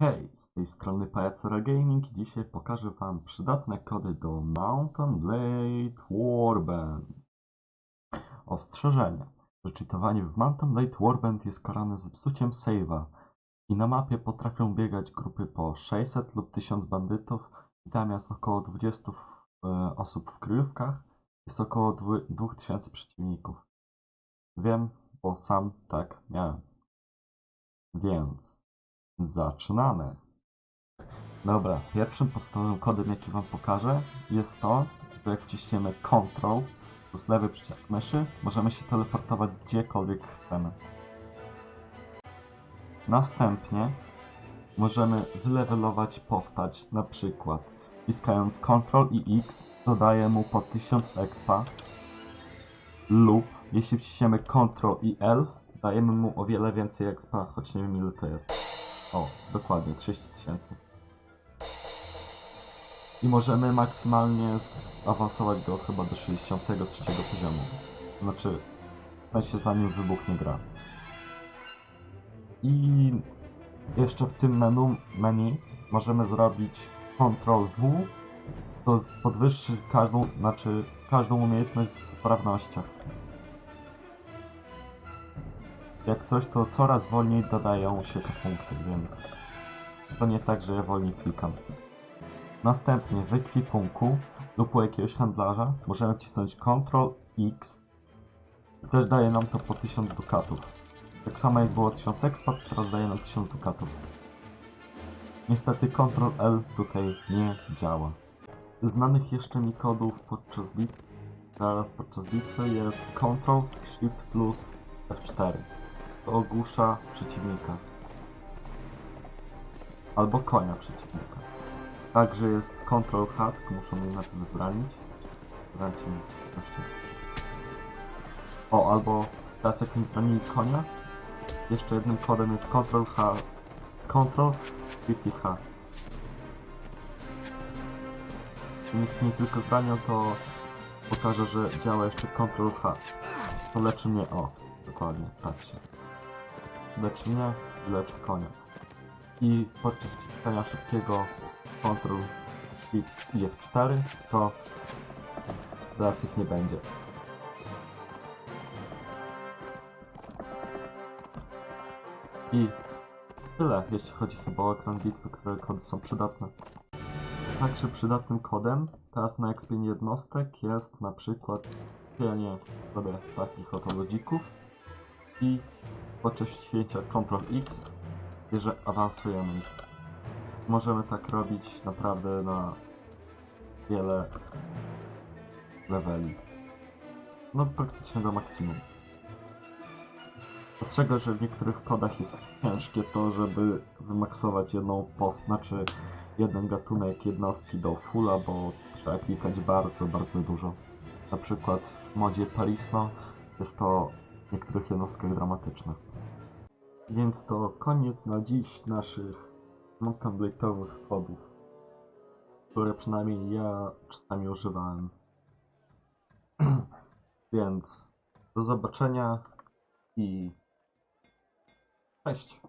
Hej, z tej strony Pajacera Gaming i dzisiaj pokażę Wam przydatne kody do Mountain Blade Warband. Ostrzeżenie. Wyczytowanie w Mountain Blade Warband jest karane zepsuciem save'a i na mapie potrafią biegać grupy po 600 lub 1000 bandytów i zamiast około 20 e, osób w kryjówkach jest około dwu- 2000 przeciwników. Wiem, bo sam tak miałem. Więc Zaczynamy. Dobra, pierwszym podstawowym kodem, jaki Wam pokażę, jest to, że jak wciśniemy Ctrl plus lewy przycisk myszy, możemy się teleportować gdziekolwiek chcemy. Następnie możemy wylevelować postać, na przykład wciskając Ctrl i X dodaje mu po 1000 expa lub jeśli wciśniemy Ctrl i L dajemy mu o wiele więcej expa, choć nie wiem ile to jest. O, dokładnie, 30 tysięcy. I możemy maksymalnie zaawansować go chyba do 63 poziomu. Znaczy, w sensie zanim wybuchnie gra. I jeszcze w tym menu, menu możemy zrobić Ctrl W, to podwyższy każdą, znaczy każdą umiejętność w sprawnościach. Jak coś, to coraz wolniej dodają się te punkty, więc to nie tak, że ja wolniej klikam. Następnie w ekwipunku lub u jakiegoś handlarza możemy wcisnąć Ctrl X. Też daje nam to po 1000 dukatów. Tak samo jak było 1000 expa, teraz daje nam 1000 dukatów. Niestety Ctrl L tutaj nie działa. Znanych jeszcze mi kodów podczas bitwy, zaraz podczas bitwy jest Ctrl Shift plus F4 to ogłusza przeciwnika. Albo konia przeciwnika. Także jest Control H, tylko muszą mnie najpierw zranić. Zrancie mi wreszcie. O, albo teraz jak mi zranili konia, jeszcze jednym kodem jest Control H, Control 50H. Jeśli nikt mnie tylko zraniał, to pokażę, że działa jeszcze Control H. To leczy mnie, o, dokładnie, patrzcie i leczy konia. I podczas wciskania szybkiego Ctrl i F4 to zaraz ich nie będzie. I tyle, jeśli chodzi chyba o ekran bitwy, które kody są przydatne. Także przydatnym kodem teraz na expienie jednostek jest na przykład kupienie sobie takich oto lodzików i wciśnięcia Ctrl X, że awansujemy ich. Możemy tak robić naprawdę na wiele leveli. No praktycznie do maksimum. Ostrzegam, że w niektórych kodach jest ciężkie to, żeby wymaksować jedną post, znaczy jeden gatunek jednostki do fulla, bo trzeba klikać bardzo, bardzo dużo. Na przykład w modzie Parisno jest to niektórych jednostkach dramatyczne. Więc to koniec na dziś naszych Mountain Blade'owych kodów, które przynajmniej ja czasami używałem. Więc do zobaczenia i cześć.